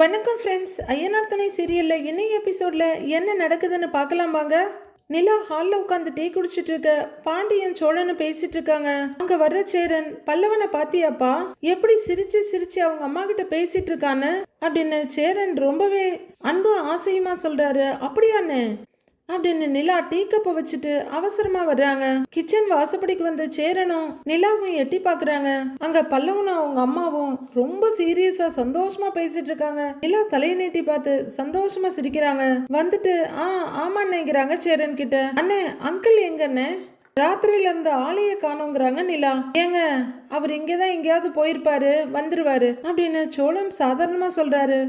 வணக்கம் ஃப்ரெண்ட்ஸ் ஐயனார் துணை சீரியலில் இன்னைக்கு எபிசோடில் என்ன நடக்குதுன்னு பார்க்கலாம் வாங்க. நிலா ஹாலில் உட்காந்து டீ குடிச்சிட்டு இருக்க பாண்டியன் சோழனும் பேசிட்டு இருக்காங்க. அங்க வர்ற சேரன் பல்லவனை பாத்தியாப்பா எப்படி சிரிச்சு சிரிச்சு அவங்க அம்மா கிட்ட பேசிட்டு இருக்கான்னு? அப்படின்னு சேரன் ரொம்பவே அன்பு ஆசையுமா சொல்றாரு. அப்படியாண்ணே? அப்படின்னு நிலா டீ கப்பை வச்சுட்டு அவசரமா வர்றாங்க. கிச்சன் வாசப்படிக்கு வந்து சேரனும் நிலாவும் எட்டி பாக்குறாங்க அங்க பல்லவனும் அவங்க அம்மாவும் ரொம்ப சீரியஸா சந்தோஷமா பேசிட்டு இருக்காங்க. நிலா தலையை நீட்டி பார்த்து சந்தோஷமா சிரிக்கிறாங்க. வந்துட்டு ஆ ஆமாண்ணேங்கிறாங்க சேரன் கிட்ட. அண்ணே அங்கிள் எங்கண்ணே? ராத்திரியில இருந்து ஆளைய காணுங்கிறாங்க நிலா. ஏங்க அவர் இங்கதான் எங்கேயாவது போயிருப்பாரு வந்துருவாரு அப்படின்னு சோழன் சாதாரணமா சொல்றாரு.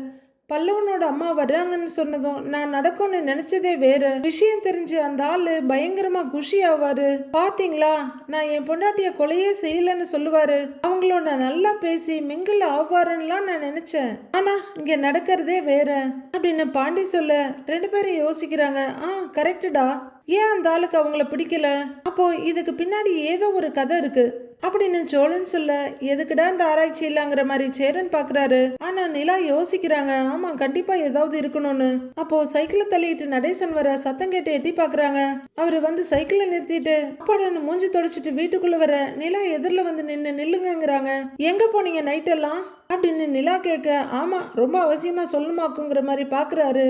பல்லவனோட அம்மா வர்றாங்கன்னு சொன்னதும் நான் நடக்கும்னு நினைச்சதே வேற. விஷயம் தெரிஞ்சு அந்த ஆளு பயங்கரமா குஷி ஆவாரு. பாத்தீங்களா? நான் என் பொண்டாட்டிய கொலையே செய்யலன்னு சொல்லுவாரு. அவங்களோட நல்லா பேசி மிங்கிள் ஆவாருன்னுலாம் நான் நினைச்சேன். ஆனா இங்க நடக்கிறதே வேற. அப்படின்னு பாண்டி சொல்ல ரெண்டு பேரும் யோசிக்கிறாங்க. ஆ கரெக்டுடா ஏன் அந்த ஆளுக்கு அவங்கள பிடிக்கல? அப்போ இதுக்கு பின்னாடி ஏதோ ஒரு கதை இருக்கு. அப்படின்னு சோழன் சொல்ல எதுக்குடா இந்த ஆராய்ச்சி இல்லைங்கிற மாதிரி சேரன் பாக்குறாரு. ஆனா நிலா யோசிக்கிறாங்க. ஆமா கண்டிப்பா ஏதாவது இருக்கணும்னு. அப்போ சைக்கிளை தள்ளிட்டு நடேசன் வர சத்தம் கேட்டு எட்டி பாக்குறாங்க. அவரு வந்து சைக்கிளை நிறுத்திட்டு அப்பாடன்னு மூஞ்சி தொடச்சிட்டு வீட்டுக்குள்ள வர. நிலா எதிரில் வந்து நின்று நில்லுங்கிறாங்க எங்க போனீங்க நைட் எல்லாம் அப்படின்னு நிலா கேட்க ஆமா ரொம்ப அவசியமா சொல்லணுமாக்குங்கிற மாதிரி பாக்குறாரு.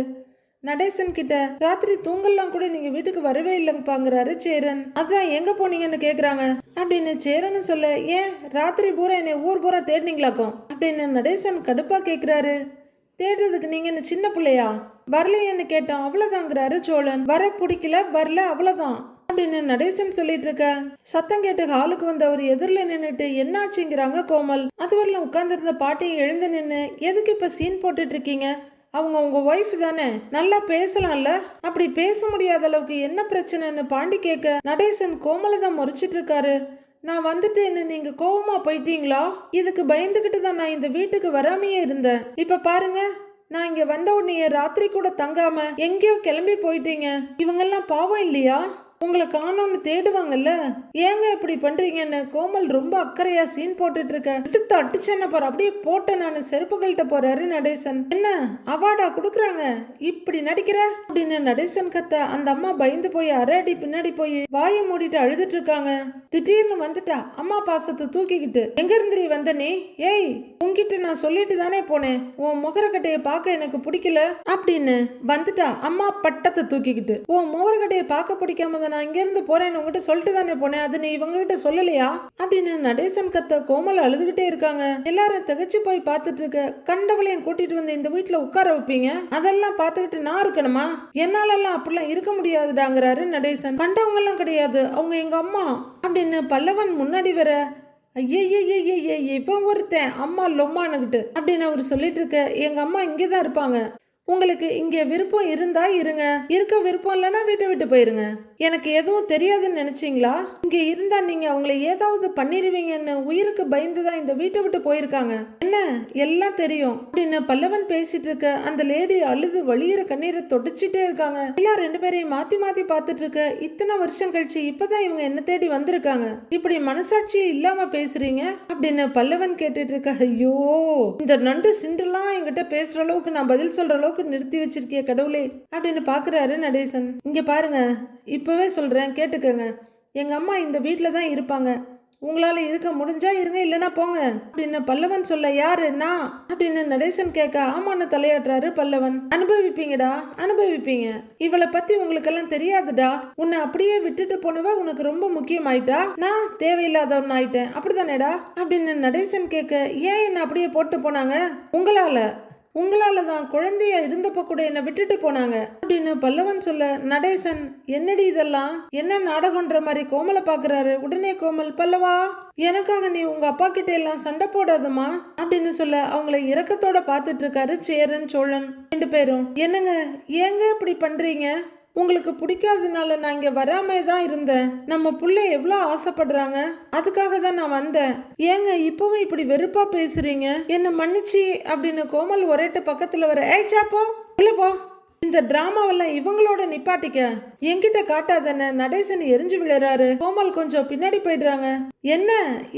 நடேசன் கிட்ட ராத்திரி தூங்கலாம் கூட நீங்க வீட்டுக்கு வரவே இல்லைங்கப்பாங்கிறாரு சேரன். அதான் எங்க போனீங்கன்னு கேக்குறாங்க. அப்படின்னு சேரன் சொல்ல ஏன் ராத்திரி பூரா என்னை ஊர் பூரா தேடினீங்களாக்கும்? அப்படின்னு நடேசன் கடுப்பா கேக்குறாரு. தேடுறதுக்கு நீங்க என்ன சின்ன பிள்ளையா? வரலையேன்னு கேட்டோம் அவ்வளவுதாங்கிறாரு சோழன். வர பிடிக்கல வரல அவ்வளவுதான். அப்படின்னு நடேசன் சொல்லிட்டு இருக்க. சத்தம் கேட்டு ஹாலுக்கு வந்த அவர் எதிரில் நின்றுட்டு என்னாச்சுங்கிறாங்க கோமல். அதுவரையிலும் உட்கார்ந்துருந்த பாட்டியும் எழுந்து நின்று எதுக்கு இப்ப சீன் போட்டுட்டு இருக்கீங்க? அவங்க உங்கள் ஒய்ஃப் தானே? நல்லா பேசலாம்ல? அப்படி பேச முடியாத அளவுக்கு என்ன பிரச்சனைன்னு பாண்டி கேட்க நடேசன் கோமலை தான் முறைச்சிட்டு இருக்காரு நான் வந்துட்டேன்னு நீங்க கோவமாக போயிட்டீங்களா? இதுக்கு பயந்துகிட்டு தான் நான் இந்த வீட்டுக்கு வராமையே இருந்தேன். இப்ப பாருங்க நான் இங்க வந்த உடனே ராத்திரி கூட தங்காம எங்கேயோ கிளம்பி போயிட்டீங்க. இவங்கெல்லாம் பாவம் இல்லையா? உங்களை காணோன்னு தேடுவாங்கல்ல? ஏங்க இப்படி பண்றீங்கன்னு? கோமல் ரொம்ப அக்கறையா சீன் போட்டுட்டு இருக்க எடுத்து அடிச்சேன்ன பாரு. அப்படியே போட்ட நான். செருப்புகள்கிட்ட போறாரு நடேசன். என்ன? அவார்டா கொடுக்குறாங்க. இப்படி நடிக்கிற? அப்படின்னு நடேசன் கத்த அந்த அம்மா பயந்து போய் அரடி பின்னாடி போய் வாயை மூடிட்டு அழுதுட்டு இருக்காங்க திடீர்னு வந்துட்டா. அம்மா பாசத்தை தூக்கிக்கிட்டு. எங்க இருந்துரி வந்த நீ? ஏய் உங்ககிட்ட நான் சொல்லிட்டு தானே போனேன். உன் முகரக்கட்டையை பார்க்க எனக்கு பிடிக்கல. அப்படின்னு வந்துட்டா அம்மா பட்டத்தை தூக்கிக்கிட்டு. உன் முகரக்கட்டையை பார்க்க பிடிக்காம தான் நான் இங்கேருந்து போகிறேன்னு போறேன்னு உங்ககிட்ட சொல்லிட்டு தானே போனேன். அது நீ இவங்க கிட்ட சொல்லலையா? அப்படின்னு நடேசன் கத்த கோமல் அழுதுகிட்டே இருக்காங்க. எல்லாரும் திகச்சு போய் பார்த்துட்டு இருக்க கண்டவளையும் கூட்டிட்டு வந்து இந்த வீட்டுல உட்கார வைப்பீங்க? அதெல்லாம் பார்த்துக்கிட்டு நான் இருக்கணுமா? என்னாலெல்லாம் அப்படிலாம் இருக்க முடியாதுடாங்கிறாரு நடேசன். கண்டவங்க எல்லாம் கிடையாது. அவங்க எங்க அம்மா அப்படின்னு பல்லவன் முன்னாடி வர ஐயையே இவன் ஒருத்தன் அம்மா லொம்மானுக்கிட்டு அப்படின்னு அவர் சொல்லிட்டு இருக்க எங்க அம்மா இங்கே தான் இருப்பாங்க. உங்களுக்கு இங்கே விருப்பம் இருந்தா இருங்க. இருக்க விருப்பம் இல்லைன்னா வீட்டை விட்டு போயிருங்க. எனக்கு எதுவும் தெரியாதுன்னு நினச்சிங்களா? இங்கே இருந்தால் நீங்கள் அவங்கள ஏதாவது பண்ணிடுவீங்கன்னு உயிருக்கு பயந்து தான் இந்த வீட்டை விட்டு போயிருக்காங்க. என்ன? எல்லாம் தெரியும். அப்படின்னு பல்லவன் பேசிட்டு இருக்க அந்த லேடி அழுது வழியிற கண்ணீரை தொடச்சிட்டே இருக்காங்க. எல்லாம் ரெண்டு பேரையும் மாத்தி மாத்தி பார்த்துட்டு இருக்க இத்தனை வருஷம் கழிச்சு இப்பதான் இவங்க என்ன தேடி வந்திருக்காங்க. இப்படி மனசாட்சியே இல்லாம பேசுறீங்க? அப்படின்னு பல்லவன் கேட்டுட்டு இருக்க ஐயோ இந்த நண்டு சிண்டுலாம் என்கிட்ட பேசுற அளவுக்கு நான் பதில் சொல்ற அளவுக்கு நிறுத்தி வச்சிருக்கிய கடவுளே அப்படின்னு பாக்குறாரு நடேசன். இங்க பாருங்க இப்போவே சொல்கிறேன் கேட்டுக்கங்க. எங்கள் அம்மா இந்த வீட்டில் தான் இருப்பாங்க. உங்களால் இருக்க முடிஞ்சா இருங்க இல்லைன்னா போங்க. அப்படின்னு பல்லவன் சொல்ல யாரு? நான் அப்படின்னு நடேசன் கேட்க ஆமான்னு தலையாட்டுறாரு பல்லவன். அனுபவிப்பீங்கடா அனுபவிப்பீங்க. இவளை பத்தி உங்களுக்கெல்லாம் தெரியாதுடா. உன்னை அப்படியே விட்டுட்டு போனவ உனக்கு ரொம்ப முக்கியமாயிட்டா? நான் தேவையில்லாதவன் ஆயிட்டேன். அப்படித்தானேடா? அப்படின்னு நடேசன் கேட்க ஏன் என்ன அப்படியே போட்டு போனாங்க? உங்களால? உங்களால தான் குழந்தைய இருந்தப்ப கூட என்னை விட்டுட்டு போனாங்க. அப்படின்னு பல்லவன் சொல்ல நடேசன் என்னடி இதெல்லாம்? என்ன நாடகம்ன்ற மாதிரி கோமலை பாக்குறாரு? உடனே கோமல் பல்லவா எனக்காக நீ உங்க அப்பா கிட்ட எல்லாம் சண்டை போடாதமா அப்படின்னு சொல்ல அவங்கள இரக்கத்தோட பார்த்துட்டு இருக்காரு சேரன் சோழன் ரெண்டு பேரும். என்னங்க ஏங்க இப்படி பண்றீங்க? உங்களுக்கு பிடிக்காதனால நான் இங்கே வராமே தான் இருந்தேன். நம்ம புள்ள எவ்வளோ ஆசைப்படுறாங்க? அதுக்காக தான் நான் வந்தேன். ஏங்க இப்போவும் இப்படி வெறுப்பா பேசுறீங்க? என்ன மன்னிச்சு அப்படின்னு கோமல் ஒரேட்ட பக்கத்தில் வர ஏய் சாப்போ உள்ள போ. இந்த டிராமாவெல்லாம் இவங்களோட நிப்பாட்டிக்க. என்கிட்ட காட்டாதன நடேசன் எரிஞ்சு விழுறாரு. கோமல் கொஞ்சம் பின்னாடி போயிடுறாங்க. என்ன?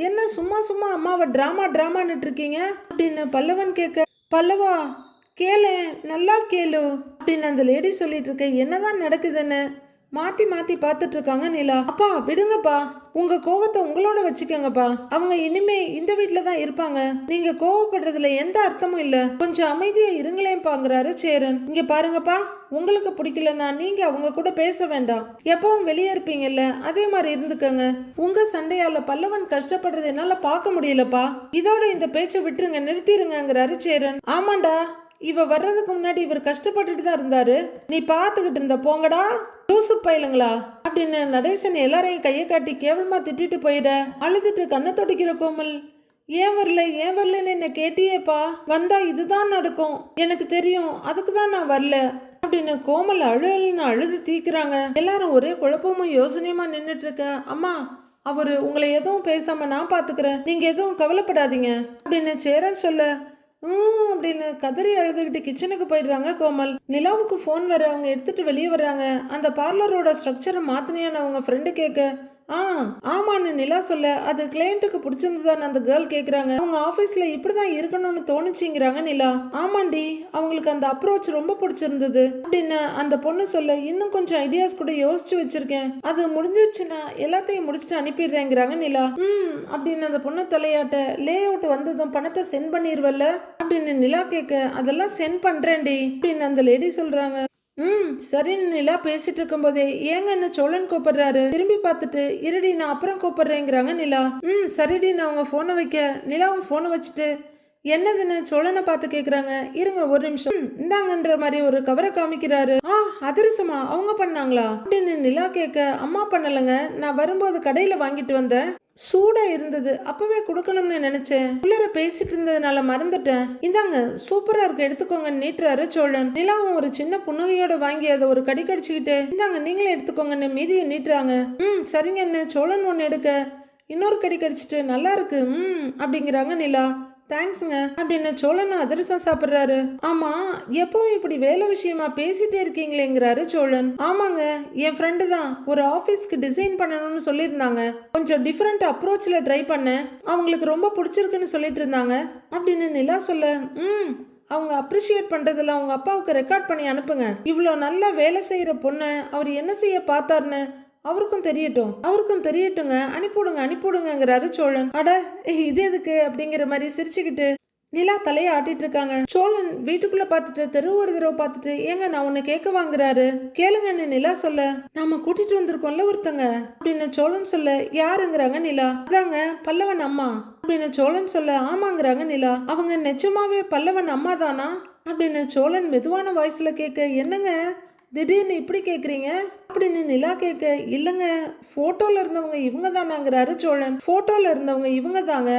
என்ன சும்மா சும்மா அம்மாவை டிராமா டிராமான்னுட்டு இருக்கீங்க? அப்படின்னு பல்லவன் கேட்க பல்லவா கேளு நல்லா கேளு. அப்படின்னு அந்த லேடி சொல்லிட்டு இருக்க என்னதான் நடக்குதுன்னு மாத்தி மாத்தி பார்த்துட்டு இருக்காங்க நிலா. அப்பா விடுங்கப்பா. உங்க கோவத்தை உங்களோட வச்சுக்கோங்கப்பா. அவங்க இனிமே இந்த வீட்ல தான் இருப்பாங்க. நீங்க கோவப்படுறதுல எந்த அர்த்தமும் இல்ல. கொஞ்சம் அமைதியா இருங்களேன்பாங்கிறாரு சேரன். இங்க பாருங்கப்பா உங்களுக்கு பிடிக்கலன்னா நீங்க அவங்க கூட பேச வேண்டாம். எப்பவும் வெளியே இருப்பீங்கல்ல அதே மாதிரி இருந்துக்கங்க. உங்க சண்டையால பல்லவன் கஷ்டப்படுறது என்னால பார்க்க முடியலப்பா. இதோட இந்த பேச்சை விட்டுருங்க நிறுத்திடுங்கிறாரு சேரன். ஆமாண்டா. இவ வர்றதுக்கு முன்னாடி இவர் கஷ்டப்பட்டுட்டு தான் இருந்தாரு. நீ பார்த்துக்கிட்டு இருந்த போங்கடா. லூசு பயிலுங்களா? அப்படின்னு நடேசன் எல்லாரையும் கையை காட்டி கேவலமா திட்டிட்டு போயிட அழுதுட்டு கண்ணை துடைக்கிற கோமல். ஏன் வரல ஏன் வரலன்னு என்ன கேட்டியேப்பா. வந்தா இதுதான் நடக்கும். எனக்கு தெரியும் அதுக்கு தான் நான் வரல. அப்படின்னு கோமல் அழுன்னு அழுது தீக்குறாங்க. எல்லாரும் ஒரே குழப்பமும் யோசனையுமா நின்றுட்டு இருக்க. அம்மா அவரு உங்களை எதுவும் பேசாம நான் பாத்துக்கிறேன். நீங்க எதுவும் கவலைப்படாதீங்க. அப்படின்னு சேரன் சொல்ல அப்படின்னு கதறி அழுதுகிட்டு கிச்சனுக்கு போயிடுறாங்க கோமல். நிலாவுக்கு ஃபோன் வர அவங்க எடுத்துட்டு வெளியே வர்றாங்க. அந்த பார்லரோட ஸ்ட்ரக்சரை மாத்தினியான அவங்க ஃப்ரெண்டு கேட்க ஆ ஆமான்னு நிலா சொல்ல அது கிளையண்ட்டுக்கு பிடிச்சிருந்ததான்னு அந்த கேர்ள் கேட்குறாங்க அவங்க ஆபீஸ்ல இப்படிதான் இருக்கணும்னு தோணுச்சுங்கிறாங்க நிலா. ஆமாண்டி அவங்களுக்கு அந்த அப்ரோச் ரொம்ப பிடிச்சிருந்தது. அப்படின்னு அந்த பொண்ணு சொல்ல இன்னும் கொஞ்சம் ஐடியாஸ் கூட யோசிச்சு வச்சிருக்கேன். அது முடிஞ்சிருச்சுன்னா எல்லாத்தையும் முடிச்சுட்டு அனுப்பிடுறேங்கிறாங்க நிலா. ம் அப்படின்னு அந்த பொண்ணு தலையாட்ட லே அவுட் வந்ததும் பணத்தை சென்ட் பண்ணிடுவல்ல அப்படின்னு நிலா கேட்க அதெல்லாம் சென்ட் பண்ணுறேன்டி அப்படின்னு அந்த லேடி சொல்கிறாங்க ம் சரின்னு நிலா பேசிட்டு இருக்கும்போதே ஏங்க என்ன சோழன் கூப்பிடுறாரு? திரும்பி பார்த்துட்டு இருடி நான் அப்புறம் கூப்பிடுறேங்கிறாங்க நிலா. ம் சரிடி நான் உங்க போனை வைக்க. நிலாவும் போனை வச்சுட்டு என்னதுன்னு சோழனை பார்த்து கேட்குறாங்க இருங்க ஒரு நிமிஷம். இந்தாங்கன்ற மாதிரி ஒரு கவரை காமிக்கிறாரு. ஆ அதிரசமா? அவங்க பண்ணாங்களா? அப்படின்னு நிலா கேட்க அம்மா பண்ணலங்க. நான் வரும்போது கடையில் வாங்கிட்டு வந்தேன். சூடாக இருந்தது. அப்போவே கொடுக்கணும்னு நினச்சேன். உள்ளர பேசிட்டு இருந்ததுனால மறந்துட்டேன். இந்தாங்க சூப்பராக இருக்கு. எடுத்துக்கோங்க நீட்டுறாரு சோழன். நிலாவும் ஒரு சின்ன புன்னகையோட வாங்கி அதை ஒரு கடி கடிச்சுக்கிட்டு இந்தாங்க நீங்களே எடுத்துக்கோங்கன்னு மீதியை நீட்டுறாங்க. ம் சரிங்கன்னு சோழன் ஒன்று எடுக்க. இன்னொரு கடி கடிச்சிட்டு நல்லா இருக்கு. ம் அப்படிங்கிறாங்க நிலா. தேங்க்ஸுங்க அப்படின்னு சோழன் அதிரசம் சாப்பிட்றாரு. ஆமா எப்பவும் இப்படி வேலை விஷயமா பேசிட்டே இருக்கீங்களேங்கிறாரு சோழன். ஆமாங்க என் ஃப்ரெண்டு தான். ஒரு ஆஃபீஸ்க்கு டிசைன் பண்ணணும்னு சொல்லியிருந்தாங்க. கொஞ்சம் டிஃப்ரெண்ட் அப்ரோச்சில் ட்ரை பண்ணேன். அவங்களுக்கு ரொம்ப பிடிச்சிருக்குன்னு சொல்லிட்டு இருந்தாங்க. அப்படின்னு நிலா சொல்ல ம் அவங்க அப்ரிஷியேட் பண்ணுறதில் அவங்க அப்பாவுக்கு ரெக்கார்ட் பண்ணி அனுப்புங்க. இவ்வளோ நல்லா வேலை செய்கிற பொண்ணு அவர் என்ன செய்ய பார்த்தாருன்னு அவருக்கும் தெரியட்டும் அவருக்கும் தெரியட்டுங்க. அனுப்பிவிடுங்க அனுப்பிவிடுங்கிறாரு சோழன். அட இது எதுக்கு? அப்படிங்கிற மாதிரி சிரிச்சுக்கிட்டு நிலா தலையை ஆட்டிட்டு இருக்காங்க. சோழன் வீட்டுக்குள்ள பார்த்துட்டு தெரு ஒரு தடவை பார்த்துட்டு ஏங்க நான் உன்னை கேட்க வாங்குறாரு. கேளுங்கன்னு நிலா சொல்ல நாம கூட்டிட்டு வந்திருக்கோம்ல ஒருத்தங்க. அப்படின்னு சோழன் சொல்ல யாருங்கிறாங்க நிலா? அதாங்க பல்லவன் அம்மா. அப்படின்னு சோழன் சொல்ல ஆமாங்கிறாங்க நிலா. அவங்க நிஜமாவே பல்லவன் அம்மா தானா அப்படின்னு சோழன் மெதுவான வாய்ஸ்ல கேட்க என்னங்க? திடீர்னு இப்படி கேட்குறீங்க அப்படின்னு நிலா கேட்க இல்லைங்க ஃபோட்டோவில் இருந்தவங்க இவங்க தானாங்கிறாரு சோழன். ஃபோட்டோவில் இருந்தவங்க இவங்க தாங்க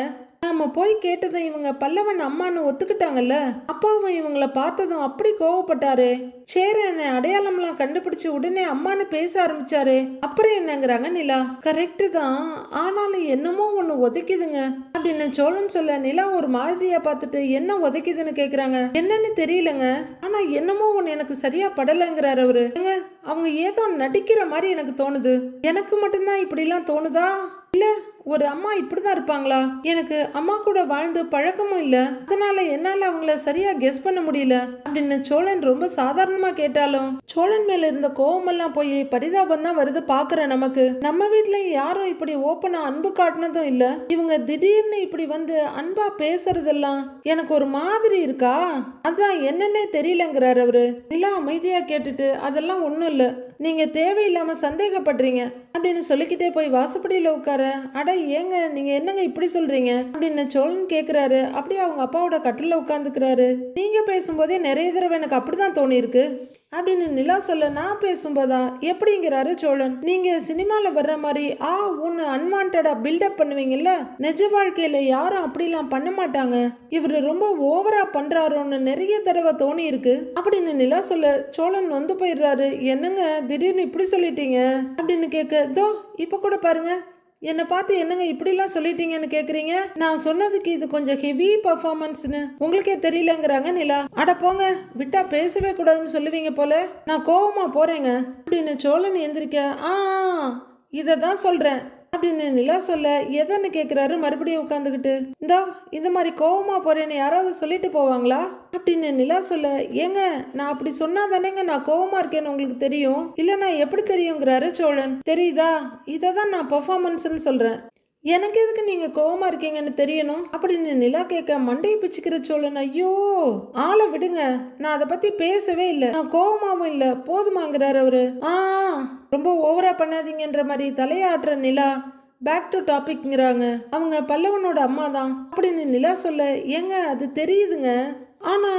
நாம போய் கேட்டதும் இவங்க பல்லவன் அம்மான்னு ஒத்துக்கிட்டாங்கல்ல? அப்பாவும் இவங்கள பார்த்ததும் அப்படி கோவப்பட்டாரு. சேர என்ன அடையாளம்லாம் கண்டுபிடிச்சு உடனே அம்மான்னு பேச ஆரம்பிச்சாரு. அப்புறம் என்னங்கிறாங்க நிலா. கரெக்டு தான். ஆனாலும் என்னமோ ஒண்ணு ஒதைக்குதுங்க. அப்படின்னு சோழன் சொல்ல நிலா ஒரு மாதிரியா பார்த்துட்டு என்ன உதைக்குதுன்னு கேக்குறாங்க. என்னன்னு தெரியலங்க. ஆனா என்னமோ ஒண்ணு எனக்கு சரியா படலைங்கிறாரு அவரு. அவங்க ஏதோ நடிக்கிற மாதிரி எனக்கு தோணுது. எனக்கு மட்டும்தான் இப்படிலாம் தோணுதா? இல்லை ஒரு அம்மா இப்படிதான் இருப்பாங்களா? எனக்கு அம்மா கூட வாழ்ந்து பழக்கமும் இல்ல. அதனால என்னால அவங்கள சரியா கெஸ் பண்ண முடியல. அப்படின்னு சோழன் ரொம்ப சாதாரணமா கேட்டாலும் சோழன் மேல இருந்த கோவமெல்லாம் போய் பரிதாபம் தான் வருது பாக்குற நமக்கு. நம்ம வீட்டுல யாரும் இப்படி ஓப்பனா அன்பு காட்டினதும் இல்ல. இவங்க திடீர்னு இப்படி வந்து அன்பா பேசுறதெல்லாம் எனக்கு ஒரு மாதிரி இருக்கா? அதான் என்னன்னே தெரியலங்கிறாரு அவரு. நிலா அமைதியா கேட்டுட்டு அதெல்லாம் ஒண்ணும் இல்ல. நீங்க தேவையில்லாம சந்தேகப்படுறீங்க. அப்படின்னு சொல்லிக்கிட்டே போய் வாசப்படியில் உட்கார அட ஏங்க நீங்க என்னங்க இப்படி சொல்றீங்க? அப்படின்னு சோழன் கேக்குறாரு. அப்படியே அவங்க அப்பாவோட கட்டில உட்காந்துக்கிறாரு நீங்க பேசும்போதே நிறைய தடவை எனக்கு அப்படிதான் தான் தோணியிருக்கு. அப்படின்னு நிலா சொல்ல நான் பேசும்போதா? எப்படிங்கிறாரு சோழன். நீங்க சினிமால வர்ற மாதிரி ஆ ஒன்னு அன்வான்டா பில்டப் பண்ணுவீங்கல்ல? நிஜ வாழ்க்கையில யாரும் அப்படிலாம் பண்ண மாட்டாங்க. இவரு ரொம்ப ஓவரா பண்றாரோன்னு நிறைய தடவை தோணி இருக்கு அப்படின்னு நிலா சொல்ல சோழன் வந்து போயிடுறாரு. என்னங்க திடீர்னு இப்படி சொல்லிட்டீங்க? அப்படின்னு கேட்க தோ இப்ப கூட பாருங்க. என்னை பார்த்து என்னங்க இப்படிலாம் சொல்லிட்டீங்கன்னு கேட்குறீங்க நான் சொன்னதுக்கு இது கொஞ்சம் ஹெவி பர்ஃபார்மன்ஸ்னு உங்களுக்கே தெரியலங்கிறாங்க நிலா. அட போங்க. விட்டா பேசவே கூடாதுன்னு சொல்லுவீங்க போல. நான் கோவமா போறேங்க. அப்படின்னு சோழன் எந்திரிக்க. ஆ இதை தான் சொல்கிறேன் அப்படின்னு நிலா சொல்ல எதன்னு கேட்குறாரு மறுபடியும் உட்காந்துக்கிட்டு இந்தா இந்த மாதிரி கோவமா போறேன்னு யாராவது சொல்லிட்டு போவாங்களா? அப்படின்னு நிலா சொல்ல ஏங்க நான் அப்படி சொன்னா தானேங்க நான் கோவமா இருக்கேன்னு உங்களுக்கு தெரியும். இல்லைன்னா எப்படி தெரியுங்கிறாரு சோழன். தெரியுதா? இதை தான் நான் பெர்ஃபார்மன்ஸ்னு சொல்றேன். எனக்கு எதுக்கு நீங்க கோவமா இருக்கீங்கன்னு தெரியணும்? அப்படின்னு நிலா கேட்க மண்டையை பிச்சுக்கிற சோழன் ஐயோ ஆளை விடுங்க. நான் அதை பத்தி பேசவே இல்லை. நான் கோவமாவும் இல்லை. போதுமாங்கிறாரு அவரு. ஆ ரொம்ப ஓவரா பண்ணாதீங்கன்ற மாதிரி தலையாடுற நிலா பேக் டு டாபிக்ங்கிறாங்க அவங்க பல்லவனோட அம்மா தான் அப்படின்னு நிலா சொல்ல ஏங்க அது தெரியுதுங்க. ஆனா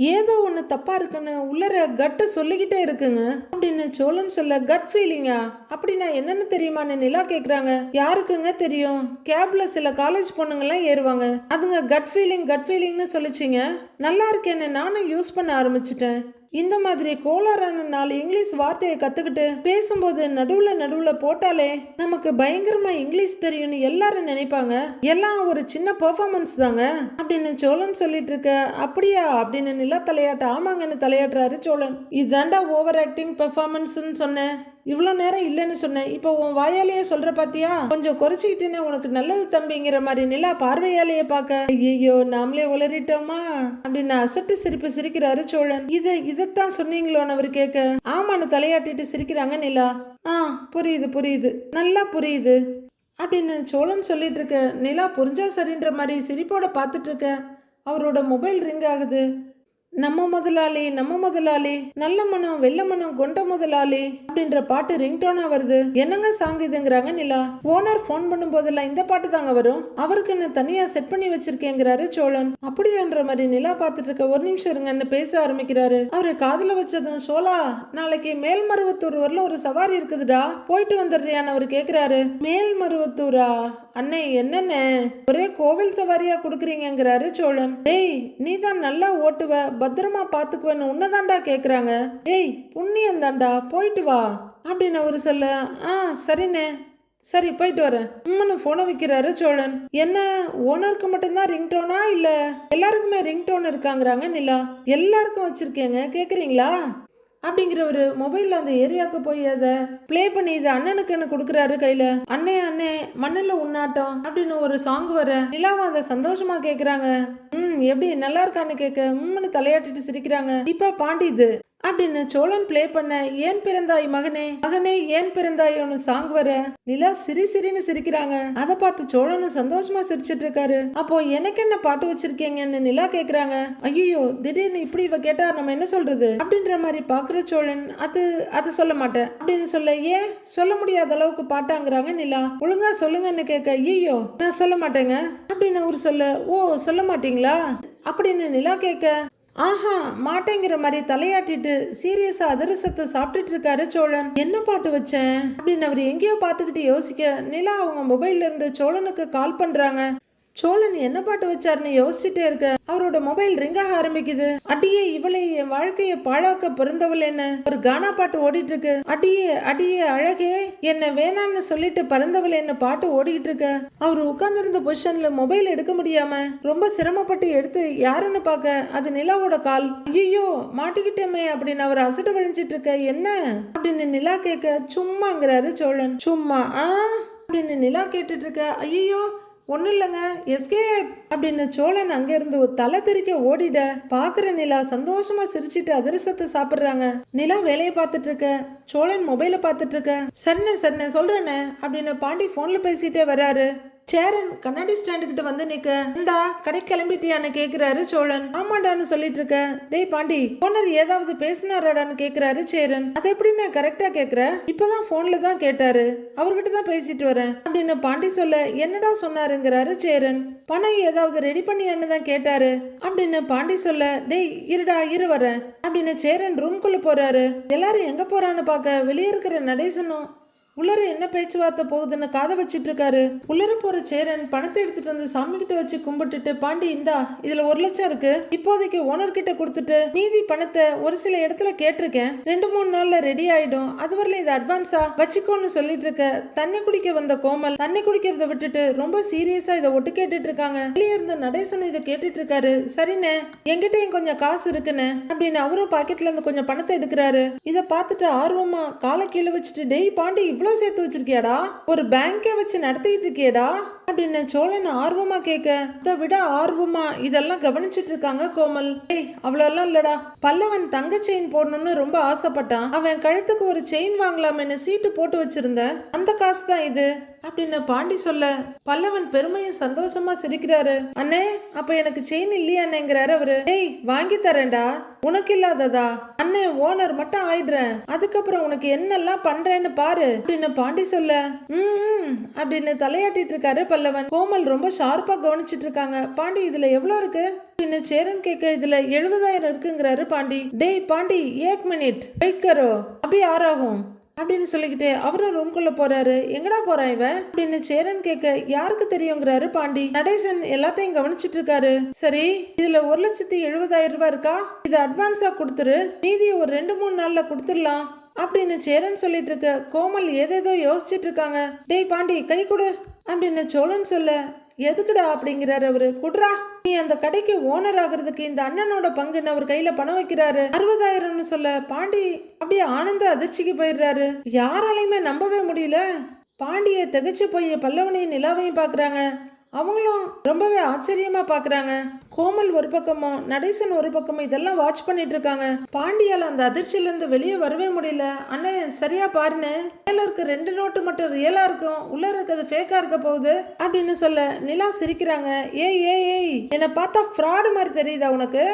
ஏதோ ஒன்று தப்பாக இருக்குன்னு உள்ளர கட்டு சொல்லிக்கிட்டே இருக்குங்க. அப்படின்னு சோழன் சொல்ல கட் ஃபீலிங்கா? அப்படின்னா என்னென்னு தெரியுமான்னு நிலா கேட்குறாங்க யாருக்குங்க தெரியும்? கேப்ல சில காலேஜ் பொண்ணுங்கெல்லாம் ஏறுவாங்க. அதுங்க கட் ஃபீலிங் கட் ஃபீலிங்னு சொல்லிச்சிங்க. நல்லா இருக்கேன்னு நானும் யூஸ் பண்ண ஆரம்பிச்சிட்டேன். இந்த மாதிரி கோளாறான நாலு இங்கிலீஷ் வார்த்தையை கத்துக்கிட்டு பேசும்போது நடுவுல நடுவுல போட்டாலே நமக்கு பயங்கரமா இங்கிலீஷ் தெரியும்னு எல்லாரும் நினைப்பாங்க. எல்லாம் ஒரு சின்ன பெர்ஃபார்மன்ஸ் தாங்க. அப்படின்னு சோழன் சொல்லிட்டு இருக்க அப்படியா? அப்படின்னு நிலா தலையாட்ட ஆமாங்கன்னு தலையாட்டுறாரு சோழன். இதாண்டா ஓவர் ஆக்டிங் பெர்ஃபார்மன்ஸ்ன்னு சொன்னேன் இவ்வளோ நேரம் இல்லைன்னு சொன்னேன். இப்போ உன் வாயாலேயே சொல்கிற பார்த்தியா கொஞ்சம் குறைச்சிக்கிட்டேனே உனக்கு நல்லது தம்பிங்கிற மாதிரி நிலா பார்வையாலேயே பார்க்க. ஐயோ நாமளே உளறிட்டோமா? அப்படின்னு அசட்டு சிரிப்பு சிரிக்கிறாரு சோழன். இதை இதைத்தான் சொன்னீங்களோன்னு அவர் கேட்க. ஆமான்னு தலையாட்டிட்டு சிரிக்கிறாங்க நிலா. ஆ புரியுது புரியுது. நல்லா புரியுது. அப்படின்னு சோழன் சொல்லிட்டு இருக்க. நிலா புரிஞ்சா சரின்ற மாதிரி சிரிப்போட பார்த்துட்டு இருக்க. அவரோட மொபைல் ரிங் ஆகுது. நம்ம முதலாளி நம்ம முதலாளி நல்ல மனம் வெள்ள மனம் கொண்ட முதலாளி அப்படின்ற பாட்டு ரிங்டோனா வருது. என்னங்க சாங் இதுங்கிறாங்க நிலா? ஓனர் ஃபோன் பண்ணும் போதெல்லாம் இந்த பாட்டு தாங்க வரும். அவருக்கு என்ன தனியா செட் பண்ணி வச்சிருக்கேங்கிறாரு சோழன். அப்படியான்ற மாதிரி நிலா பார்த்துட்டு இருக்க ஒரு நிமிஷம் இருங்கன்னு பேச ஆரம்பிக்கிறாரு. அவரு காதுல வச்சதும் சோலா நாளைக்கு மேல்மருவத்தூர் வரல ஒரு சவாரி இருக்குதுடா. போயிட்டு வந்துடுறியான்னு அவர் கேக்குறாரு. மேல்மருவத்தூரா அண்ணே என்னண்ணே? ஒரே கோவில் சவாரியா குடுக்குறீங்கங்கிறாரு சோழன். டேய் நீ தான் நல்லா ஓட்டுவ. பத்திரமா பாத்துக்குவேன்னு உன்னதாண்டா கேட்குறாங்க ஏய் புண்ணியம் தாண்டா போயிட்டு வா அப்படின்னு அவரு சொல்ல ஆ சரிண்ணே சரி போயிட்டு வரேன். உம்மனு ஃபோனை வைக்கிறாரு சோழன். என்ன ஓனருக்கு மட்டும்தான் ரிங்டோனா இல்லை? எல்லாருக்குமே ரிங்டோன் இருக்காங்கிறாங்க நிலா. எல்லாருக்கும் வச்சுருக்கேங்க கேட்குறீங்களா அப்படிங்கிற ஒரு மொபைல்ல அந்த ஏரியாவுக்கு போய் அதை ப்ளே பண்ணி இது அண்ணனுக்குன்னு கொடுக்குறாரு கையில? அண்ணே அண்ணே மண்ணில் உன்னாட்டம் அப்படின்னு ஒரு சாங் வர. நிலாவும் அதை சந்தோஷமா கேக்குறாங்க. ம் எப்படி நல்லா இருக்கான்னு கேட்க உம்னு தலையாட்டிட்டு சிரிக்கிறாங்க. இப்ப பாண்டி இது அப்படின்னு சோழன் பிளே பண்ண ஏன் பிறந்தாய் மகனே? மகனே ஏன் பிறந்தாய் ஒன்னு சாங் வர நிலா சிரி சிரின்னு சிரிக்கிறாங்க. அதை பார்த்து சோழனும் சந்தோஷமா சிரிச்சிட்டு இருக்காரு. அப்போ எனக்கு என்ன பாட்டு வச்சிருக்கீங்கன்னு நிலா கேக்குறாங்க. ஐயோ திடீர்னு இப்படி இவ கேட்டா நம்ம என்ன சொல்றது அப்படின்ற மாதிரி பாக்குற சோழன் அது அது சொல்ல மாட்டேன் அப்படின்னு சொல்ல ஏன்? சொல்ல முடியாத அளவுக்கு பாட்டாங்கிறாங்க நிலா ஒழுங்கா சொல்லுங்கன்னு கேட்க ஐயோ நான் சொல்ல மாட்டேங்க. அப்படின்னு ஒரு சொல்ல ஓ சொல்ல மாட்டீங்களா அப்படின்னு நிலா கேட்க ஆஹா மாட்டேங்கிற மாதிரி தலையாட்டிட்டு சீரியஸா அதிரசத்தை சாப்பிட்டுட்டு இருக்காரு சோழன். என்ன பாட்டு வச்சேன்? அப்படின்னு அவர் எங்கேயோ பார்த்துக்கிட்டு யோசிக்க நிலா அவங்க மொபைல்ல இருந்து சோழனுக்கு கால் பண்றாங்க. சோழன் என்ன பாட்டு வச்சாருன்னு யோசிச்சுட்டே இருக்க. அவரோட மொபைல் ரிங்காக ஆரம்பிக்குது. அடியே இவளை என் வாழ்க்கையை பாழாக்க பிறந்தவள் என்ன? ஒரு கானா பாட்டு ஓடிட்டு இருக்கு அடியே அடியே அழகே என்ன வேணான்னு சொல்லிட்டு பறந்தவள் என்ன பாட்டு ஓடிட்டு இருக்க அவர் உட்கார்ந்திருந்த பொசிஷன்ல மொபைல் எடுக்க முடியாம ரொம்ப சிரமப்பட்டு எடுத்து யாருன்னு பார்க்க அது நிலாவோட கால். ஐயோ மாட்டிக்கிட்டேமே அப்படின்னு அவர் அசட்டு வழிஞ்சிட்டு இருக்க என்ன? அப்படின்னு நிலா கேட்க சும்மாங்கிறாரு சோழன். சும்மா ஆ? அப்படின்னு நிலா கேட்டுட்டு இருக்க ஐயோ ஒன்றும் இல்லைங்க. எஸ்கே அப்படின்னு சோழன் அங்கேருந்து ஒரு தலை தெறிக்க ஓடிட பார்க்குற நிலா சந்தோஷமா சிரிச்சிட்டு அதிரசத்தை சாப்பிட்றாங்க. நிலா வேலையை பார்த்துட்டு இருக்க சோழன் மொபைலை பார்த்துட்டு இருக்க சரிண்ணே சரிண்ணே சொல்கிறேண்ணே அப்படின்னு பாண்டி ஃபோனில் பேசிகிட்டே வராரு. சேரன் கண்ணாடி ஸ்டாண்டு கிட்ட வந்து நிக்க. என்னடா கடை கிளம்பிட்டியான்னு கேக்குறாரு சோழன். ஆமாடான்னு சொல்லிட்டு இருக்க. டேய் பாண்டி ஓனர் ஏதாவது பேசினாராடான்னு கேக்குறாரு சேரன். அதை எப்படி நான் கரெக்டா கேக்குறேன் இப்பதான் போன்ல தான் கேட்டாரு. அவர்கிட்ட தான் பேசிட்டு வரேன். அப்படின்னு பாண்டி சொல்ல என்னடா சொன்னாருங்கிறாரு சேரன். பணம் ஏதாவது ரெடி பண்ணியான்னு தான் கேட்டாரு. அப்படின்னு பாண்டி சொல்ல டேய் இருடா இரு வரேன். அப்படின்னு சேரன் ரூம்குள்ள போறாரு. எல்லாரும் எங்க போறான்னு பார்க்க வெளியே இருக்கிற நடேசனும் உள்ளர என்ன பேச்சுவார்த்தை போகுதுன்னு காதை வச்சிட்டு இருக்காரு உள்ளர போற சேரன் பணத்தை எடுத்துட்டு வந்து சாமி கிட்ட வச்சு கும்பிட்டுட்டு பாண்டி இந்தா இதுல ஒரு லட்சம் இருக்கு. இப்போதைக்கு ஓனர் கிட்ட கொடுத்துட்டு மீதி பணத்தை ஒரு சில இடத்துல கேட்டிருக்கேன். ரெண்டு மூணு நாள்ல ரெடி ஆயிடும். அது வரல இது அட்வான்ஸா வச்சுக்கோன்னு சொல்லிட்டு இருக்க தண்ணி குடிக்க வந்த கோமல் தண்ணி குடிக்கிறத விட்டுட்டு ரொம்ப சீரியஸா இதை ஒட்டு கேட்டுட்டு இருக்காங்க வெளியே இருந்த நடேசன் இதை கேட்டுட்டு இருக்காரு சரிண்ணே என்கிட்டயும் கொஞ்சம் காசு இருக்குன்னு அப்படின்னு அவரும் பாக்கெட்ல இருந்து கொஞ்சம் பணத்தை எடுக்கிறாரு. இதை பார்த்துட்டு ஆர்வமா காலை கீழே வச்சுட்டு டெய் பாண்டி இவ்வளோ சேர்த்து வச்சிருக்கியாடா? ஒரு பேங்கே வச்சு நடத்திக்கிட்டு இருக்கியடா? அப்படின்னு சோழன் ஆர்வமா கேட்க? இதை விட ஆர்வமா? இதெல்லாம் கவனிச்சிட்டு இருக்காங்க கோமல். ஏய் அவ்வளோலாம் இல்லடா. பல்லவன் தங்க செயின் போடணும்னு ரொம்ப ஆசைப்பட்டான். அவன் கழுத்துக்கு ஒரு செயின் வாங்கலாம்னு சீட்டு போட்டு வச்சிருந்தேன். அந்த காசு தான் இது. அப்படின்னு பாண்டி சொல்ல பல்லவன் பெருமையும் சந்தோஷமா சிரிக்கிறாரு. அண்ணே அப்ப எனக்கு செயின் இல்லையா அண்ணேங்கிறாரு அவரு. ஏய் வாங்கி தரேன்டா. உனக்கு இல்லாததா? அண்ணே ஓனர் மட்டும் ஆயிடுறேன். அதுக்கப்புறம் உனக்கு என்னெல்லாம் பண்றேன்னு பாரு. அப்படின்னு பாண்டி சொல்ல ம் அப்படின்னு தலையாட்டிட்டு இருக்காரு பல்லவன். கோமல் ரொம்ப ஷார்ப்பா கவனிச்சிட்டு இருக்காங்க பாண்டி இதுல எவ்வளவு இருக்கு? அப்படின்னு சேரன் கேட்க இதுல எழுபதாயிரம் இருக்குங்கிறாரு பாண்டி. டேய் பாண்டி ஏக் மினிட். வெயிட் கரோ அப்படி ஆறாகும். அப்படின்னு சொல்லிக்கிட்டு அவரும் ரூம்குள்ள போறாரு. எங்கடா போறான் இவன் அப்படின்னு சேரன் கேட்க யாருக்கு தெரியுங்கிறாரு பாண்டி. நடேசன் எல்லாத்தையும் கவனிச்சிட்டு இருக்காரு சரி இதுல ஒரு லட்சத்தி எழுபதாயிரம் ரூபாய் இருக்கா? இது அட்வான்ஸா கொடுத்துரு. மீதியை ஒரு ரெண்டு மூணு நாள்ல கொடுத்துடலாம் அப்படின்னு சேரன் சொல்லிட்டு இருக்க கோமல் ஏதேதோ யோசிச்சிட்டு இருக்காங்க டேய் பாண்டி கை கொடு. அப்படின்னு சோழன் சொல்ல எதுக்குடா அப்படிங்கிறாரு அவரு. குட்ரா நீ அந்த கடைக்கு ஓனர் ஆகுறதுக்கு இந்த அண்ணனோட பங்குன்னு அவர் கையில பணம் வைக்கிறாரு. அறுபதாயிரம்னு சொல்ல பாண்டி அப்படியே ஆனந்த அதிர்ச்சிக்கு போயிடுறாரு. யாராலையுமே நம்பவே முடியல. பாண்டிய திகைச்சு போய் பல்லவனையும் நிலாவையும் பாக்குறாங்க அவங்களும் ரொம்பவே ஆச்சரியமா பாக்குறாங்க. கோமல் ஒரு பக்கமும் நடேசன் ஒரு பக்கமும் இதெல்லாம் வாட்ச் பண்ணிட்டு இருக்காங்க பாண்டியால அந்த அதிர்ச்சியில இருந்து வெளியே வரவே முடியல. அண்ணே சரியா பாருன்னு மேல இருக்க ரெண்டு நோட்டு மட்டும் ரியலா இருக்கும். உள்ள இருக்கிறது ஃபேக்கா இருக்க போகுது அப்படின்னு சொல்ல நிலா சிரிக்கிறாங்க. ஏய் ஏய் ஏய் என்னை பார்த்தா ஃப்ராடு மாதிரி தெரியுதா உனக்கு?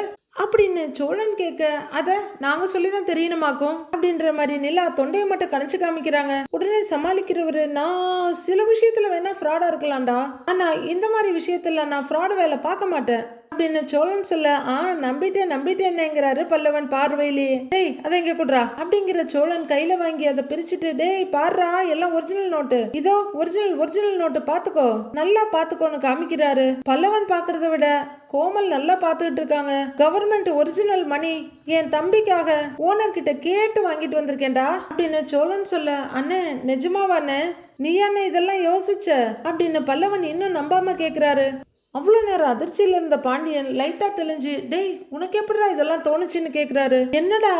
அப்படின்னு சோழன் கேட்க அத நாங்க சொல்லி தான் தெரியணுமாக்கும்? அப்படின்ற மாதிரி நிலா தொண்டையை மட்டும் கணிச்சு காமிக்கிறாங்க. உடனே சமாளிக்கிறவரு நான் சில விஷயத்துல வேணா ஃப்ராடா இருக்கலாம்டா. ஆனா இந்த மாதிரி விஷயத்துல நான் ஃப்ராடு வேலை பார்க்க மாட்டேன். அப்படின்னு சோழன் சொல்ல ஆ நம்பிட்டேன் நம்பிட்டேன்னுங்கிறாரு பல்லவன் பார்வையிலேயே டேய் அதை இங்க குடுறா. அப்படிங்கிற சோழன் கையில வாங்கி அதை பிரிச்சுட்டு டேய் பாடுறா எல்லாம் ஒரிஜினல் நோட்டு இதோ ஒரிஜினல் ஒரிஜினல் நோட்டு பாத்துக்கோ. நல்லா பாத்துக்கோன்னு காமிக்கிறாரு. பல்லவன் பாக்குறத விட கோமல் நல்லா பார்த்துக்கிட்டு இருக்காங்க. கவர்மெண்ட் ஒரிஜினல் மணி என் தம்பிக்காக ஓனர் கிட்ட கேட்டு வாங்கிட்டு வந்திருக்கேன்டா. அப்படின்னு சோழன் சொல்ல அண்ணே நிஜமாவா அண்ணே? நீ அண்ணே இதெல்லாம் யோசிச்ச? அப்படின்னு பல்லவன் இன்னும் நம்பாம கேக்குறாரு. அவ்வளோ நேரம் அதிர்ச்சியில் இருந்த பாண்டியன் லைட்டாக தெளிஞ்சு டேய் உனக்கு எப்படிடா இதெல்லாம் தோணுச்சுன்னு கேட்குறாரு என்னடா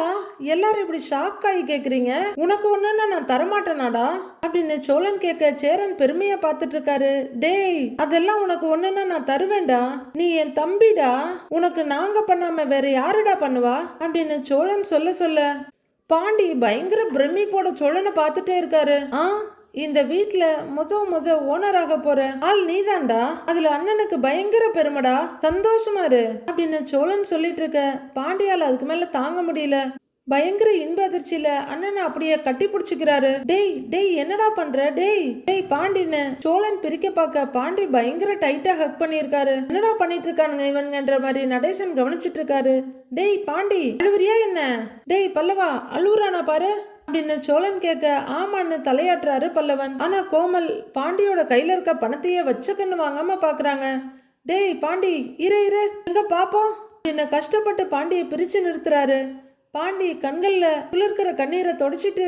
எல்லாரும் இப்படி ஷாக் ஆகி கேட்குறீங்க உனக்கு ஒன்றுன்னா நான் தரமாட்டேனாடா? அப்படின்னு சோழன் கேட்க சேரன் பெருமையாக பார்த்துட்டு இருக்காரு டேய் அதெல்லாம் உனக்கு ஒன்றுன்னா நான் தருவேண்டா நீ என் தம்பிடா. உனக்கு நாங்கள் பண்ணாமல் வேற யாருடா பண்ணுவா? அப்படின்னு சோழன் சொல்ல சொல்ல பாண்டி பயங்கர பிரமிப்போட சோழனை பார்த்துட்டே இருக்காரு. ஆ இந்த வீட்ல முத முத ஓனராக போற ஆள் நீதான்டா. அதுல அண்ணனுக்கு பயங்கர பெருமடா. சந்தோஷமா இரு. அப்படின்னு சோழன் சொல்லிட்டு இருக்க பாண்டியால அதுக்கு மேல தாங்க முடியல. பயங்கர இன்ப அதிர்ச்சியில அண்ணனை அப்படியே கட்டி பிடிச்சிக்கிறாரு. டேய் டேய் என்னடா பண்ற? டேய் டேய் பாண்டின்னு. சோழன் பிரிக்க பார்க்க பாண்டி பயங்கர டைட்டா ஹக் பண்ணியிருக்காரு. என்னடா பண்ணிட்டு இருக்கானுங்க இவனுங்கன்ற மாதிரி நடேசன் கவனிச்சிட்டு இருக்காரு. டேய் பாண்டி அழுவுறியா என்ன? டேய் பல்லவா அழுவுறானா பாரு. அப்படின்னு சோழன் கேட்க ஆமான்னு தலையாட்டுறாரு பல்லவன். ஆனா கோமல் பாண்டியோட கையில இருக்க பணத்தையே வச்ச கண்ணு வாங்காம பாக்குறாங்க. டேய் பாண்டி இரு இரு. எங்க பாப்போம் அப்படின்னு கஷ்டப்பட்டு பாண்டியை பிரிச்சு நிறுத்துறாரு. பாண்டி கண்கள்ல குளிர்க்கிற கண்ணீரை தொடச்சிட்டு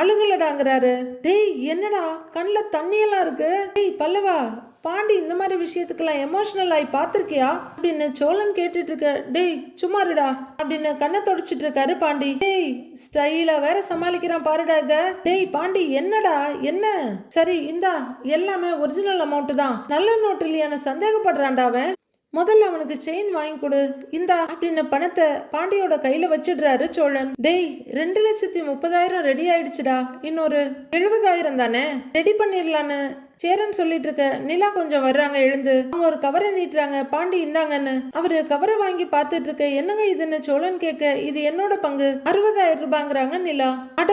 அழுகலடாங்கிறாரு. டேய் என்னடா? கண்ணில் தண்ணியெல்லாம் இருக்கு. டேய் பல்லவா பாண்டி இந்த மாதிரி விஷயத்துக்கெல்லாம் எமோஷனல் ஆகி பார்த்துருக்கியா? அப்படின்னு சோழன் கேட்டுட்டு இருக்க டேய் சும்மா இருடா அப்படின்னு கண்ணை தொடச்சிட்டு இருக்காரு பாண்டி. டேய் ஸ்டைலா வேற சமாளிக்கிறான் பாருடா இத. டேய் பாண்டி என்னடா என்ன? சரி இந்தா எல்லாமே ஒரிஜினல் அமௌண்ட் தான். நல்ல நோட்டு இல்லையான்னு சந்தேகப்படுறான்டா அவன். முதல்ல அவனுக்கு செயின் வாங்கி கொடு. இந்தா அப்படின்னு பணத்தை பாண்டியோட கையில வச்சிடுறாரு சோழன். டேய் ரெண்டு லட்சத்தி முப்பதாயிரம் ரெடி ஆயிடுச்சுடா. இன்னொரு எழுபதாயிரம் தானே? ரெடி பண்ணிடலான்னு சேரன் சொல்லிட்டு இருக்க நிலா கொஞ்சம் வர்றாங்க எழுந்து. அவங்க ஒரு கவரை நீட்டுறாங்க பாண்டி இந்தாங்கன்னு. அவரு கவரை வாங்கி பார்த்துட்டு இருக்க என்னங்க இதுன்னு சோழன் கேட்க இது என்னோட பங்கு? அறுபதாயிரம் ரூபாங்கிறாங்க நிலா. அட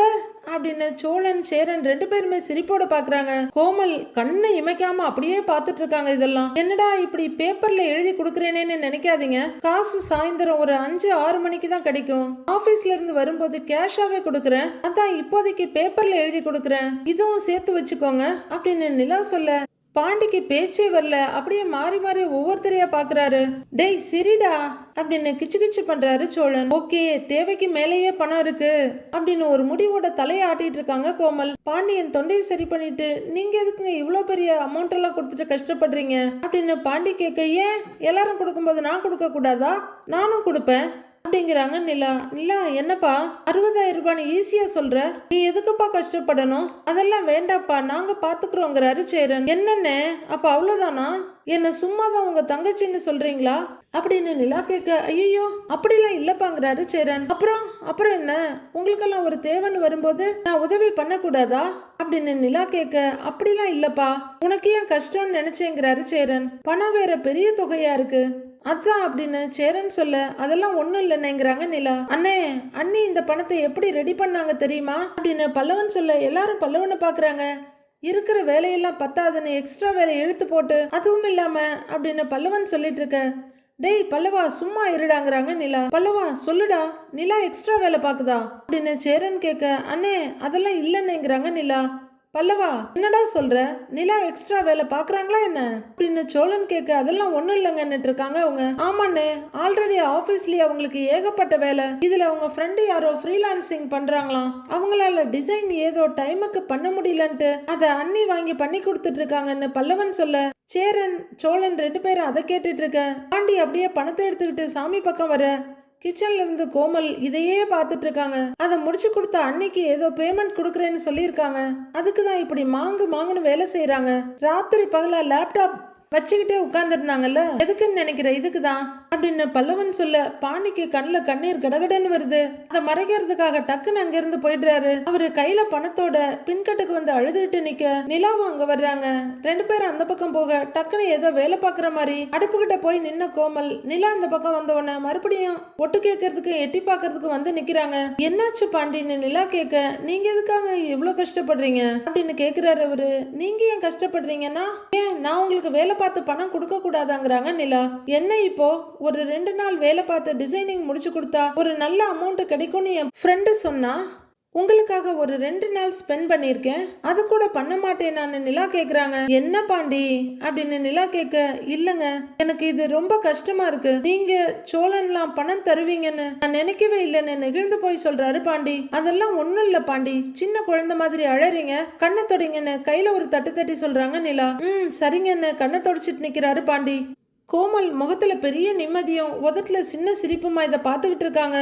அப்படின்னு சோழன் சேரன் ரெண்டு பேருமே சிரிப்போட பாக்குறாங்க. கோமல் கண்ணை இமைக்காம அப்படியே பார்த்துட்டு இருக்காங்க இதெல்லாம். என்னடா இப்படி பேப்பர்ல எழுதி கொடுக்கறேனேன்னு நினைக்காதீங்க. காசு சாயந்தரம் ஒரு அஞ்சு ஆறு மணிக்கு தான் கிடைக்கும். ஆபீஸ்ல இருந்து வரும்போது கேஷாவே கொடுக்குறேன். அதான் இப்போதைக்கு பேப்பர்ல எழுதி கொடுக்குறேன். இதுவும் சேர்த்து வச்சுக்கோங்க அப்படின்னு நிலா சொல்ல பாண்டிக்கு பேச்சே வரல. அப்படியே மாறி மாறி ஒவ்வொருத்தரையா பாக்குறாரு. டேய் சிரிடா அப்படின்னு கிச்சு கிச்சு பண்றாரு சோழன். ஓகே தேவைக்கு மேலேயே பணம் இருக்கு அப்படின்னு ஒரு முடிவோட தலையை ஆட்டிட்டு இருக்காங்க கோமல். பாண்டியன் தொண்டையை சரி பண்ணிட்டு நீங்க எதுக்குங்க இவ்வளோ பெரிய அமௌண்ட் எல்லாம் கொடுத்துட்டு கஷ்டப்படுறீங்க? அப்படின்னு பாண்டி கேட்க ஏன்? எல்லாரும் கொடுக்கும்போது நான் கொடுக்க கூடாதா? நானும் கொடுப்பேன். அப்படிங்கிறாங்க நிலா. நிலா என்னப்பா? அறுபதாயிரம் ரூபான்னு ஈஸியா சொல்ற? நீ எதுக்குப்பா கஷ்டப்படணும்? அதெல்லாம் வேண்டாப்பா. நாங்க பாத்துக்கிறோங்கிறாரு சேரன் என்னன்னு அப்ப அவ்வளவுதானா? என்ன சும்மா தான் உங்க தங்கச்சின்னு சொல்றீங்களா? அப்படின்னு நிலா கேட்க ஐயோ அப்படிலாம் இல்லப்பாங்கிறாரு சேரன் அப்புறம் அப்புறம் என்ன? உங்களுக்கெல்லாம் ஒரு தேவைன்னு வரும்போது நான் உதவி பண்ணக்கூடாதா? அப்படின்னு நிலா கேட்க அப்படிலாம் இல்லப்பா. உனக்கு ஏன் கஷ்டம்னு நினைச்சேங்கிறாரு சேரன் பணம் வேற பெரிய தொகையா இருக்கு. அதான் அப்படின்னு சேரன் சொல்ல. அதெல்லாம் ஒன்றும் இல்லைன்னுங்கிறாங்க நிலா. அண்ணே அண்ணி இந்த பணத்தை எப்படி ரெடி பண்ணாங்க தெரியுமா? அப்படின்னு பல்லவன் சொல்ல எல்லாரும் பல்லவனை பார்க்குறாங்க இருக்கிற வேலையெல்லாம் பத்தாதுன்னு எக்ஸ்ட்ரா வேலை இழுத்து போட்டு அதுவும் இல்லாம அப்படின்னு பல்லவன் சொல்லிட்டு இருக்க. டேய் பல்லவா சும்மா இருடாங்கிறாங்க நிலா. பல்லவா சொல்லுடா நிலா எக்ஸ்ட்ரா வேலை பார்க்குதா அப்படின்னு சேரன் கேட்க அண்ணே அதெல்லாம் இல்லைன்னுங்கிறாங்க நிலா. பல்லவா என்னடா சொல்ற? நிலா எக்ஸ்ட்ரா வேலை பாக்குறாங்களா என்ன? அப்படின்னு சோழன் கேட்க அதெல்லாம் ஒண்ணும் இல்லைங்கன்னுட்டு இருக்காங்க அவங்க. ஆமாண்ணே ஆல்ரெடி ஆபீஸ்லயே அவங்களுக்கு ஏகப்பட்ட வேலை. இதுல அவங்க ஃப்ரெண்டு யாரோ ஃப்ரீலான்சிங் பண்றாங்களாம். அவங்களால டிசைன் ஏதோ டைமுக்கு பண்ண முடியலன்ட்டு அதை அண்ணி வாங்கி பண்ணி கொடுத்துட்டு இருக்காங்கன்னு பல்லவன் சொல்ல சேரன் சோழன் ரெண்டு பேரும் அதை கேட்டுட்டு இருக்க பாண்டி அப்படியே பணத்தை எடுத்துக்கிட்டு சாமி பக்கம் வர கிச்சன்ல இருந்து கோமல் இதையே பார்த்துட்டு இருக்காங்க. அதை முடிச்சு கொடுத்த அன்னைக்கு ஏதோ பேமெண்ட் கொடுக்குறேன்னு சொல்லியிருக்காங்க. அதுக்கு தான் இப்படி மாங்கு மாங்குன்னு வேலை செய்யறாங்க ராத்திரி பகலா லேப்டாப் வச்சுக்கிட்டே உட்காந்துருந்தாங்கல்ல எதுக்குன்னு நினைக்கிற? இதுக்கு தான். அப்படின்னு பல்லவன் சொல்ல பாண்டிக்கு கண்ணில் கண்ணீர் கடகடன்னு வருது. அதை மறைக்கிறதுக்காக டக்குன்னு அங்கிருந்து போயிடுறாரு. அவரு கையில பணத்தோட பின்கட்டுக்கு வந்து அழுதுகிட்டு நிக்க நிலாவும் அங்க வர்றாங்க. ரெண்டு பேரும் அந்த பக்கம் போக டக்குன்னு ஏதோ வேலை பார்க்குற மாதிரி அடுப்புக்கிட்ட போய் நின்ன கோமல் நிலா அந்த பக்கம் வந்த உடனே மறுபடியும் ஒட்டு கேட்கறதுக்கு எட்டி பார்க்கறதுக்கு வந்து நிக்கிறாங்க. என்னாச்சு பாண்டின்னு நிலா கேட்க நீங்க எதுக்காக இவ்வளவு கஷ்டப்படுறீங்க? அப்படின்னு கேட்கிறாரு அவரு. நீங்க ஏன் கஷ்டப்படுறீங்கன்னா ஏன் நான் உங்களுக்கு வேலை பார்த்து பணம் கொடுக்க கூடாதாங்கிறாங்க நிலா. என்ன இப்போ? ஒரு ரெண்டு நாள் வேலை பார்த்து டிசைனிங் முடிச்சு கொடுத்தா ஒரு நல்ல அமௌண்ட் கிடைக்கும்னு என் ஃப்ரெண்டு சொன்னா உங்களுக்காக ஒரு ரெண்டு நாள் ஸ்பெண்ட் பண்ணியிருக்கேன். அது கூட பண்ண மாட்டேன் நான் நிலா கேட்குறாங்க என்ன பாண்டி? அப்படின்னு நிலா கேட்க இல்லைங்க எனக்கு இது ரொம்ப கஷ்டமா இருக்கு. நீங்க சோழன்லாம் பணம் தருவீங்கன்னு நான் நினைக்கவே இல்லைன்னு நெகிழ்ந்து போய் சொல்றாரு பாண்டி. அதெல்லாம் ஒன்றும் இல்லை பாண்டி. சின்ன குழந்தை மாதிரி அழறீங்க. கண்ணை தொடங்கன்னு கையில ஒரு தட்டு தட்டி சொல்றாங்க நிலா. ம் சரிங்கன்னு கண்ணை தொடச்சிட்டு நிக்கிறாரு பாண்டி. கோமல் முகத்துல பெரிய நிம்மதியும் உதட்டுல சின்ன சிரிப்புமா இதை பார்த்துக்கிட்டு இருக்காங்க.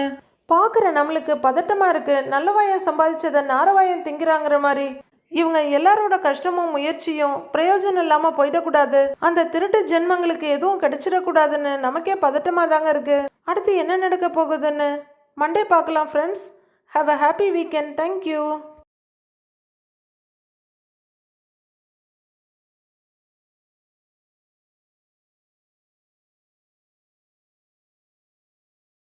பார்க்குற நம்மளுக்கு பதட்டமா இருக்கு. நல்லவாயம் சம்பாதிச்சதை நாரவாயம் திங்கிறாங்கிற மாதிரி. இவங்க எல்லாரோட கஷ்டமும் முயற்சியும் பிரயோஜனம் இல்லாம போயிடக்கூடாது. அந்த திருட்டு ஜென்மங்களுக்கு எதுவும் கிடைச்சிடக்கூடாதுன்னு நமக்கே பதட்டமா தாங்க இருக்கு. அடுத்து என்ன நடக்க போகுதுன்னு? மண்டே பார்க்கலாம் friends have a happy weekend thank you